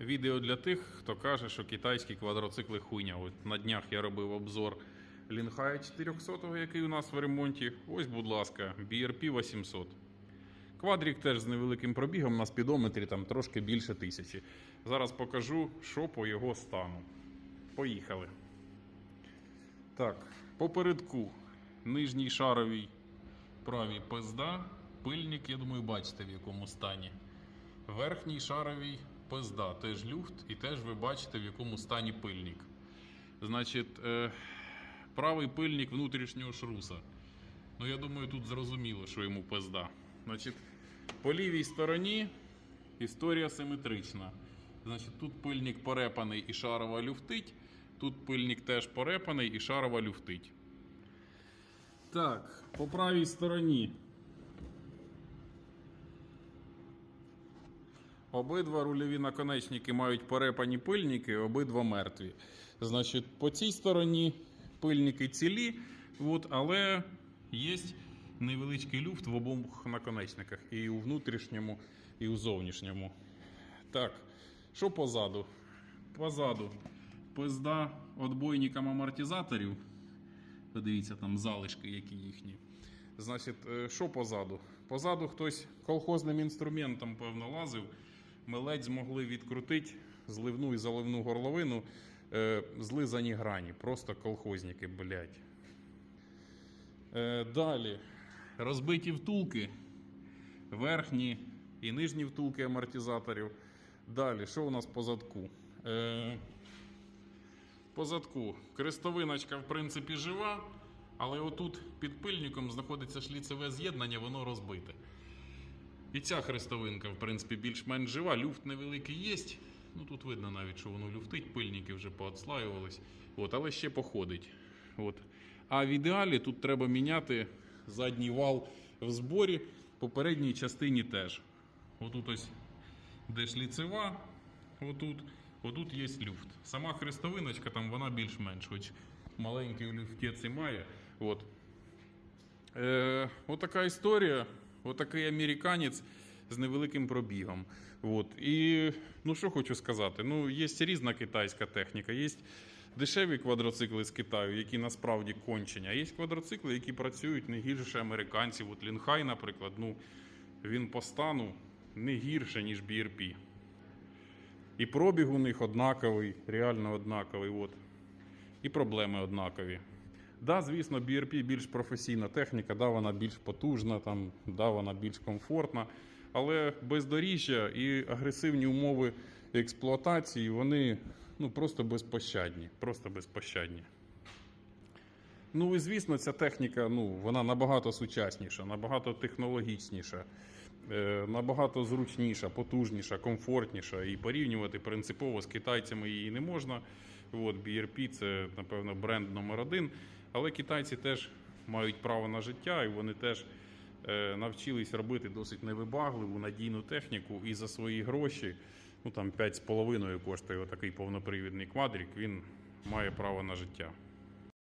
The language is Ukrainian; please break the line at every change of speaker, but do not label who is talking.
Відео для тих, хто каже, що китайські квадроцикли хуйня. От на днях я робив обзор Лінхая 400, який у нас в ремонті. Ось, будь ласка, BRP 800. Квадрік теж з невеликим пробігом на спідометрі там трошки більше тисячі. Зараз покажу, що по його стану. Поїхали. Так, попередку нижній шаровий правій пизда. Пильник, я думаю, бачите в якому стані. Верхній шаровий пизда, теж люфт, і теж ви бачите, в якому стані пильник. Значить, е, правий пильник внутрішнього шруса. Ну, я думаю, тут зрозуміло, що йому пизда. Значить, по лівій стороні історія симетрична. Значить, тут пильник порепаний і шарова люфтить. Тут пильник теж порепаний і шарова люфтить. Так, по правій стороні Обидва рульові наконечники мають порепані пильники, обидва мертві. Значить, по цій стороні пильники цілі, от, але є невеличкий люфт в обох наконечниках. І у внутрішньому, і у зовнішньому. Так, що позаду? Позаду пизда отбойникам амортизаторів. Подивіться, там залишки, які їхні. Значить, е, що позаду? Позаду хтось колхозним інструментом, певно, лазив. Ми ледь змогли відкрутити зливну і заливну горловину, е, злизані грані. Просто колхозники, блядь. Е, далі. Розбиті втулки. Верхні і нижні втулки амортизаторів. Далі, що у нас по задку? Е, по задку. Крестовиночка, в принципі, жива, але отут під пильником знаходиться шліцеве з'єднання, воно розбите. І ця хрестовинка, в принципі, більш-менш жива, люфт невеликий є. Ну тут видно навіть, що воно люфтить, пильники вже поотслаювались. От, але ще походить. От. А в ідеалі тут треба міняти задній вал в зборі, по передній частині теж. Отут ось де шліцева, отут, отут є люфт. Сама хрестовиночка там вона більш-менш, хоч маленький люфтець і має. От. Е, отака історія. Отакий американець з невеликим пробігом. От. І ну що хочу сказати, ну є різна китайська техніка, є дешеві квадроцикли з Китаю, які насправді кончені, а є квадроцикли, які працюють не гірше американців. От Лінхай, наприклад, ну він по стану не гірше, ніж BRP. І пробіг у них однаковий, реально однаковий. От. І проблеми однакові. Да, звісно, BRP більш професійна техніка, да, вона більш потужна, там, да, вона більш комфортна. Але бездоріжжя і агресивні умови експлуатації, вони ну, просто безпощадні. Просто безпощадні. Ну і звісно, ця техніка ну, вона набагато сучасніша, набагато технологічніша, е, набагато зручніша, потужніша, комфортніша. І порівнювати принципово з китайцями її не можна. От, BRP це, напевно, бренд номер один. Але китайці теж мають право на життя, і вони теж е, навчились робити досить невибагливу, надійну техніку і за свої гроші. Ну там 5,5 коштує отакий повнопривідний квадрик, він має право на життя.